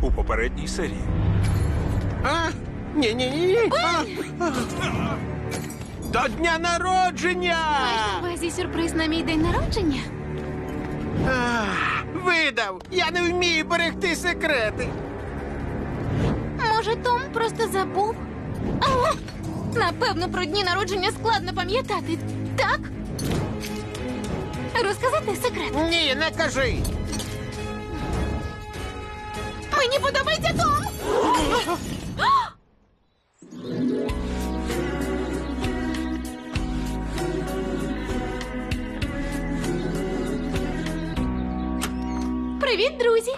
у попередній серії. А? Ні, ні, ні, ні. До дня народження! Маєш на увазі сюрприз на мій день народження? Ах, Видав! Я не вмію берегти секрети. Може, Том просто забув? А, Напевно, про дні народження складно пам'ятати, так? Розказати секрет. Ні, не кажи. Мені подобається Том! Привіт, друзі!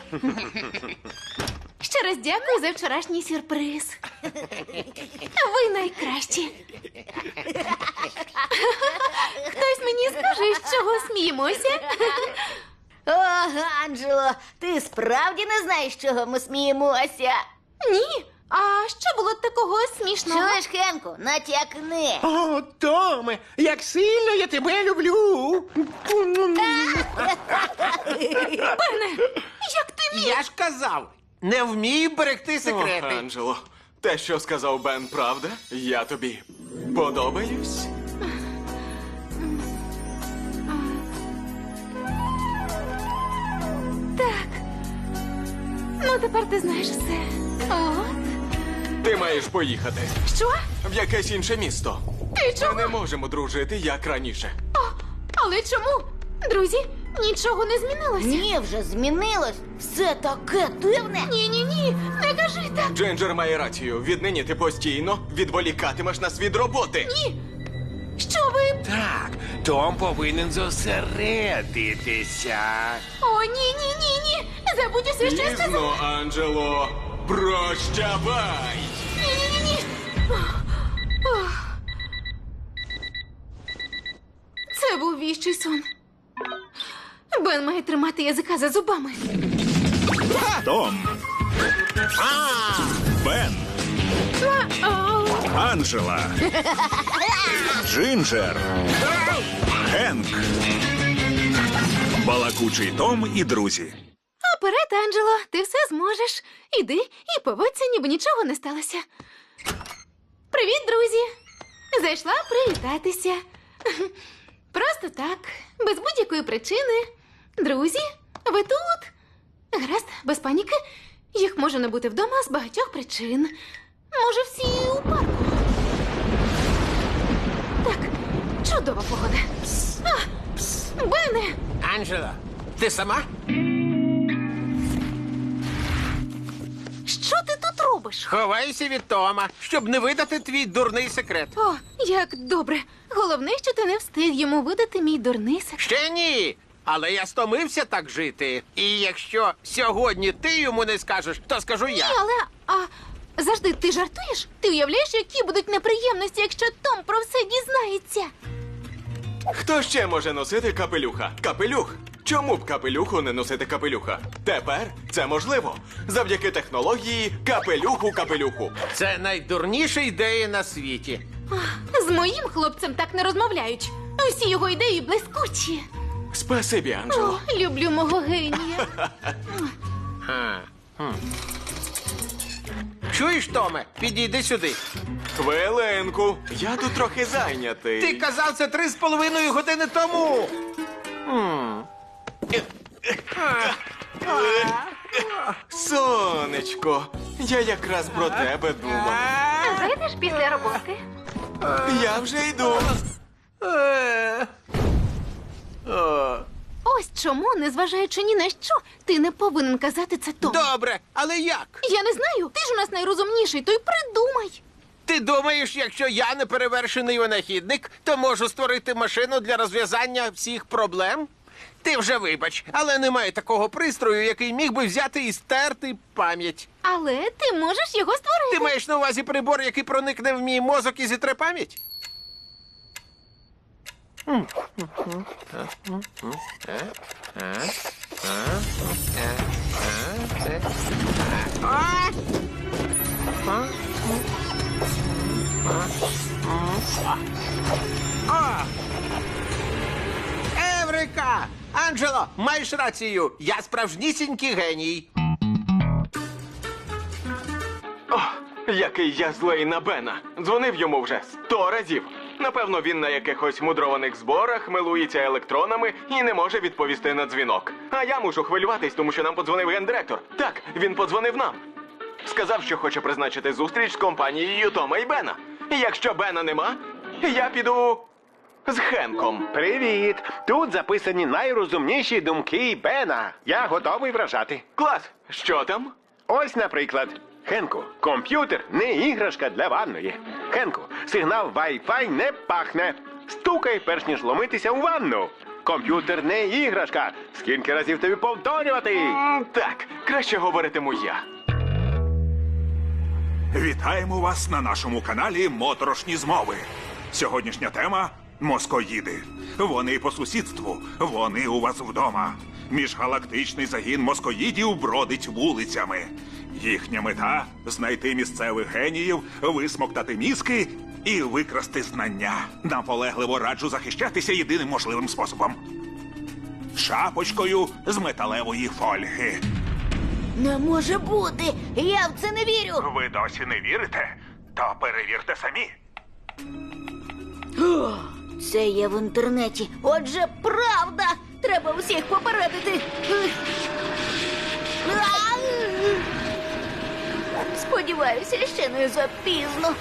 Ще раз дякую за вчорашній сюрприз. Ви найкращі. Хтось мені скаже, з чого сміємося? О, Анджело, ти справді не знаєш, чого ми сміємося. Ні. А що було такого смішного? Чуєш, Хенку, натякни. О, Томе, як сильно я тебе люблю. Певне, як ти міг? Я ж казав, не вмію берегти секрети. Анджело, те, що сказав Бен, правда? Я тобі подобаюсь? Ну, тепер ти знаєш все. От. Ти маєш поїхати Що? в якесь інше місто. Ти Ми чому? не можемо дружити, як раніше. О, але чому? Друзі, нічого не змінилося. Ні, вже змінилось. Все таке дивне. Ні, ні, ні, не кажи так. Джинджер має рацію. Віднині ти постійно відволікатимеш нас від роботи. Ні. Що ви? Так, Том повинен зосередитися. О, ні, ні, ні, ні. Забудь усе, що я сказала. Пізно, Анджело. Прощавай! Ні, ні, ні, ні. Це був віщий сон. Бен має тримати язика за зубами. Том, Бен, А, Анджела, Джинджер, Хенк, Балакучий Том і друзі. Вперед, Анджело, ти все зможеш. Іди і поводься, ніби нічого не сталося. Привіт, друзі! Зайшла привітатися. Просто так, без будь-якої причини. Друзі, ви тут? Гаразд, без паніки. Їх може не бути вдома з багатьох причин. Може, всі у парку. Так, чудова погода. А, Бене! Анджела, ти сама? Що ти тут робиш? Ховайся від Тома, щоб не видати твій дурний секрет. О, як добре. Головне, що ти не встиг йому видати мій дурний секрет. Ще ні. Але я стомився так жити. І якщо сьогодні ти йому не скажеш, то скажу Ні, я. але а завжди ти жартуєш? Ти уявляєш, які будуть неприємності, якщо Том про все дізнається? Хто ще може носити капелюха? Капелюх. Чому б капелюху не носити капелюха? Тепер це можливо завдяки технології капелюху капелюху. Це найдурніша ідея на світі. З моїм хлопцем так не розмовляють. Усі його ідеї блискучі. Спасибі, О, люблю мого генія. Чуєш, Томе? Підійди сюди. Хвилинку. Я тут трохи зайнятий. Ти казав це три з половиною години тому. Сонечко, я якраз про тебе думав. Зайдеш після роботи? Я вже йду. Е. О. Ось чому, незважаючи ні на що, ти не повинен казати це Тому. Добре, але як? Я не знаю. Ти ж у нас найрозумніший, то й придумай. Ти думаєш, якщо я не перевершений винахідник, то можу створити машину для розв'язання всіх проблем? Ти вже вибач, але немає такого пристрою, який міг би взяти і стерти пам'ять. Але ти можеш його створити. Ти маєш на увазі прибор, який проникне в мій мозок і зітре пам'ять? Еврика! Анджело, маєш рацію. Я справжнісінький геній. Який я злий на Бена. Дзвонив йому вже сто разів. Напевно, він на якихось мудрованих зборах милується електронами і не може відповісти на дзвінок. А я мушу хвилюватись, тому що нам подзвонив гендиректор. Так, він подзвонив нам. Сказав, що хоче призначити зустріч з компанією Тома і Бена. І якщо Бена нема, я піду з Хенком. Привіт! Тут записані найрозумніші думки Бена. Я готовий вражати. Клас, що там? Ось, наприклад, Хенку, комп'ютер не іграшка для ванної. Хенку, сигнал Wi-Fi не пахне. Стукай, перш ніж ломитися у ванну. Комп'ютер не іграшка. Скільки разів тобі повторювати? Так, краще говоритиму я. Вітаємо вас на нашому каналі Моторошні змови. Сьогоднішня тема москоїди. Вони по сусідству, вони у вас вдома. Міжгалактичний загін москоїдів бродить вулицями. Їхня мета знайти місцевих геніїв, висмоктати мізки і викрасти знання. Наполегливо раджу захищатися єдиним можливим способом. Шапочкою з металевої фольги. Не може бути. Я в це не вірю. Ви досі не вірите? То перевірте самі. Це є в інтернеті. Отже, правда. Треба всіх попередити. Сподіваюся, ще не запізно.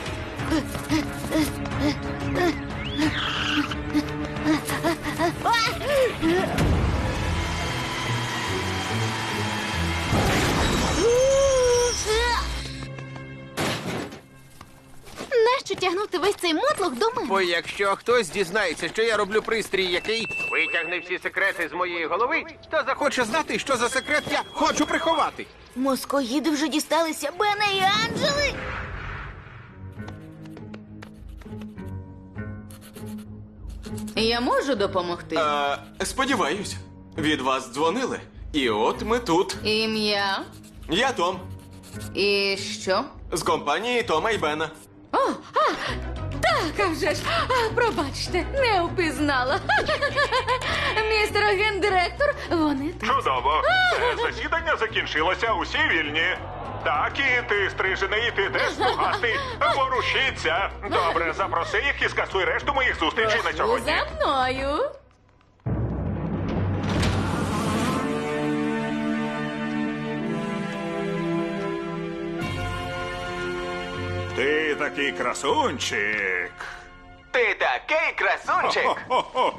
Нащо тягнути весь цей мотлох до мене? Бо якщо хтось дізнається, що я роблю пристрій, який витягне всі секрети з моєї голови, то захоче знати, що за секрет я хочу приховати. Москоїди вже дісталися Бена і Анджели. Я можу допомогти. Е, сподіваюсь, від вас дзвонили. І от ми тут. Ім'я. Я Том І що? з компанії Тома і Бена. О, а, так, а вже ж. А, пробачте, не впізнала. Містер гендиректор, вони тут. Чудово. Це засідання закінчилося. Усі вільні. Так, і ти стрижений, і ти теж смугастий. Ворушіться. Добре, запроси їх і скасуй решту моїх зустрічей на сьогодні. За мною. Ти такий красунчик. Ти такий красунчик! О,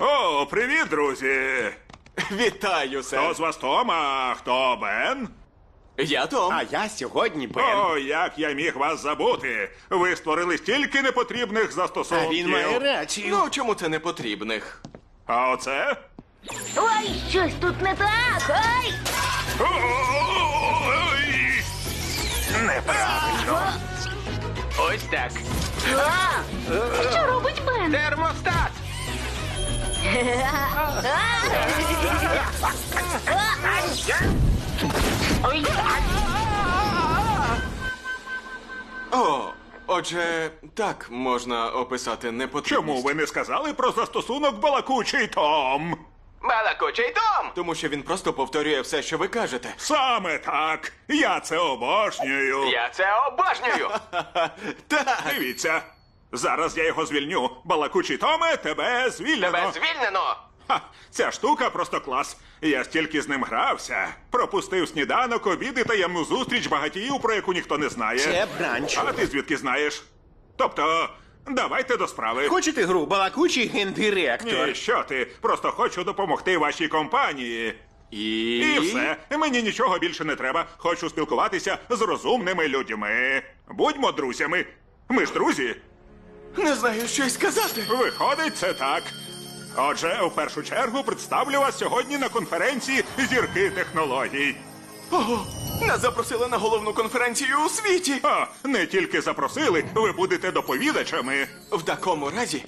О, привіт, друзі. Вітаю, Хто з вас Том, а хто Бен? Я Том. А я сьогодні Бен. О, як я міг вас забути. Ви створили стільки непотрібних А він має рацію. Ну, чому це не потрібних? А оце? Ой, щось тут не так. Ой! Ой! Неправильно. Ось так. А! Що робить Бен? Термостат! О, отже, так можна описати непотрібність. Чому ви не сказали про застосунок балакучий Том? Балакучий Том! Тому що він просто повторює все, що ви кажете. Саме так. Я це обожнюю. Я це обожнюю! так! Дивіться. Зараз я його звільню. Балакучий Томе, тебе звільнено. Тебе звільнено! Ха, ця штука просто клас. Я стільки з ним грався. Пропустив сніданок, обід і таємну зустріч багатіїв, про яку ніхто не знає. Це бранч. А ти звідки знаєш? Тобто, давайте до справи. Хочете гру балакучий гендиректор? Ні, що ти? Просто хочу допомогти вашій компанії. І... І все. Мені нічого більше не треба. Хочу спілкуватися з розумними людьми. Будьмо друзями. Ми ж друзі. Не знаю, що й сказати. Виходить, це так. Отже, в першу чергу представлю вас сьогодні на конференції зірки технологій. Ого, нас запросили на головну конференцію у світі. А, не тільки запросили, ви будете доповідачами. В такому разі,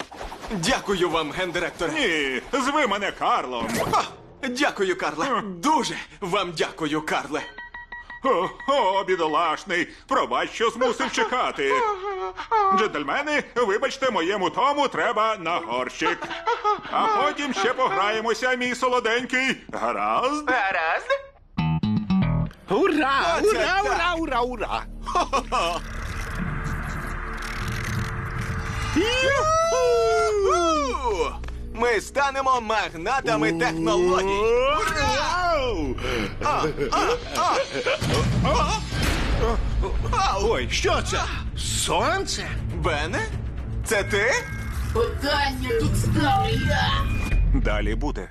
дякую вам, гендиректоре. Ні, зви мене Карлом. А, дякую, Карле. Дуже вам дякую, Карле. О, о, бідолашний, пробач, що змусив чекати. Джентльмени, вибачте, моєму тому треба на горщик. А потім ще пограємося, мій солоденький. Гаразд? Гаразд? Ура! Ура! Ура! Ура! Ура! Ю-ху! Ми станемо магнатами технологій. Ура! А, а, а! А! Ой, що це? Сонце? Бене? Це ти? Питання тут став я. Далі буде.